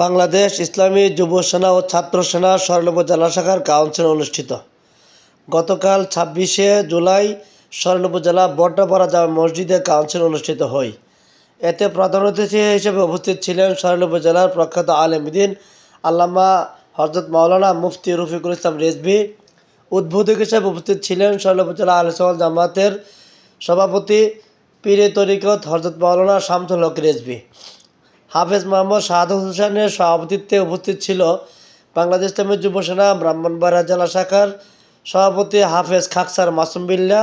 বাংলাদেশ ইসলামী যুব সেনা ও ছাত্র সেনা স্বর্ণপুর জেলা শাখার কাউন্সিল অনুষ্ঠিত। গতকাল ছাব্বিশে জুলাই স্বর্ণপুর জেলা বড্ডাপাড়া জামা মসজিদে কাউন্সিল অনুষ্ঠিত হয়। এতে প্রধান অতিথি হিসেবে উপস্থিত ছিলেন স্বর্ণপুর জেলার প্রখ্যাত আলেমদিন আল্লামা হজরত মাওলানা মুফতি রফিকুল ইসলাম রেজভি। উদ্বোধক হিসেবে উপস্থিত ছিলেন স্বর্ণপুর জেলা আলসল জামাতের সভাপতি, পীরে তরিকত হজরত মাওলানা শামসুল হক রেজভি। হাফেজ মোহাম্মদ শাহাদ হোসেনের সভাপতিত্বে উপস্থিত ছিল বাংলাদেশ ইসলামী যুব সেনা ব্রাহ্মণবাড়িয়া জেলা শাখার সভাপতি হাফেজ খাকসার মাসুম বিল্লা,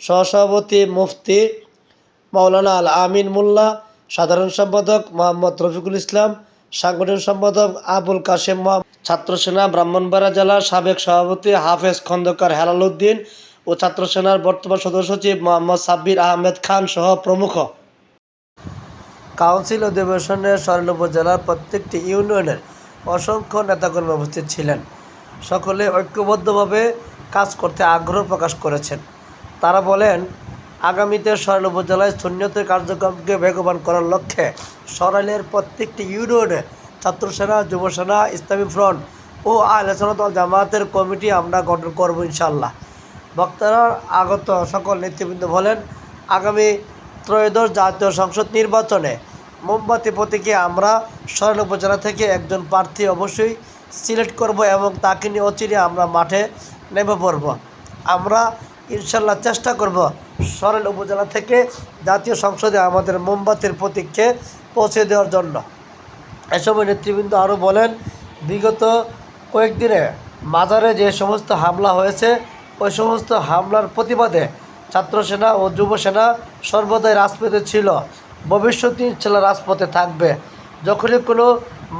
সহসভাপতি মুফতি মাওলানা আল আমিন মোল্লা, সাধারণ সম্পাদক মোহাম্মদ রফিকুল ইসলাম, সাংগঠনিক সম্পাদক আবুল কাশেম ছাত্রসেনা ছাত্র সেনা ব্রাহ্মণবাড়িয়া জেলার সাবেক সভাপতি হাফেজ খন্দকার হেলাল উদ্দিন ও ছাত্রসেনার বর্তমান সদস্য সচিব মোহাম্মদ সাব্বির আহমেদ খান সহ প্রমুখ। কাউন্সিল অধিবেশনে স্বর্ণপুর উপজেলার প্রত্যেকটি ইউনিয়নের অসংখ্য নেতাকর্মী উপস্থিত ছিলেন। সকলে ঐক্যবদ্ধভাবে কাজ করতে আগ্রহ প্রকাশ করেছেন। তারা বলেন, আগামীতে স্বর্ণপুর উপজেলায় সুন্নতের কার্যক্রমকে বেগবান করার লক্ষ্যে সরাইলের প্রত্যেকটি ইউনিয়নে ছাত্রসেনা, যুবসেনা যুব ইসলামী ফ্রন্ট ও আল দল জামায়াতের কমিটি আমরা গঠন করব ইনশাল্লাহ বক্তারা আগত সকল নেতৃবৃন্দ বলেন, আগামী ত্রয়োদশ জাতীয় সংসদ নির্বাচনে মোমবাতি প্রতীকে আমরা সরেল উপজেলা থেকে একজন প্রার্থী অবশ্যই সিলেক্ট করব এবং তাকে নিয়ে অচিরে আমরা মাঠে নেমে পড়ব। আমরা ইনশাল্লাহ চেষ্টা করব সরেল উপজেলা থেকে জাতীয় সংসদে আমাদের মোমবাতির প্রতীককে পৌঁছে দেওয়ার জন্য। এ সময় নেতৃবৃন্দ আরও বলেন, বিগত কয়েকদিনে মাজারে যে সমস্ত হামলা হয়েছে, ওই সমস্ত হামলার প্রতিবাদে ছাত্র সেনা ও যুব সেনা সর্বদাই রাজপথে ছিল। ভবিষ্যতে ইনশাল্লাহ রাজপথে থাকবে। যখনই কোনো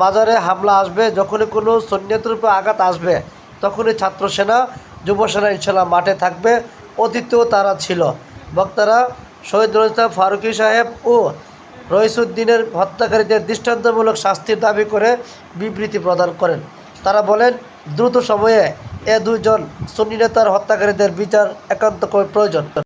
মাজারে হামলা আসবে, যখনই কোনো সৈন্যতের উপর আঘাত আসবে, তখনই ছাত্র সেনা, যুব সেনা ইনশাল্লাহ মাঠে থাকবে। অতীতেও তারা ছিল। বক্তারা শহীদ রোজা ফারুকি সাহেব ও রইসুদ্দিনের হত্যাকারীদের দৃষ্টান্তমূলক শাস্তির দাবি করে বিবৃতি প্রদান করেন। তারা বলেন, দ্রুত সময়ে এ দুজন সুন্নি নেতার হত্যাকারীদের বিচার একান্ত প্রয়োজন।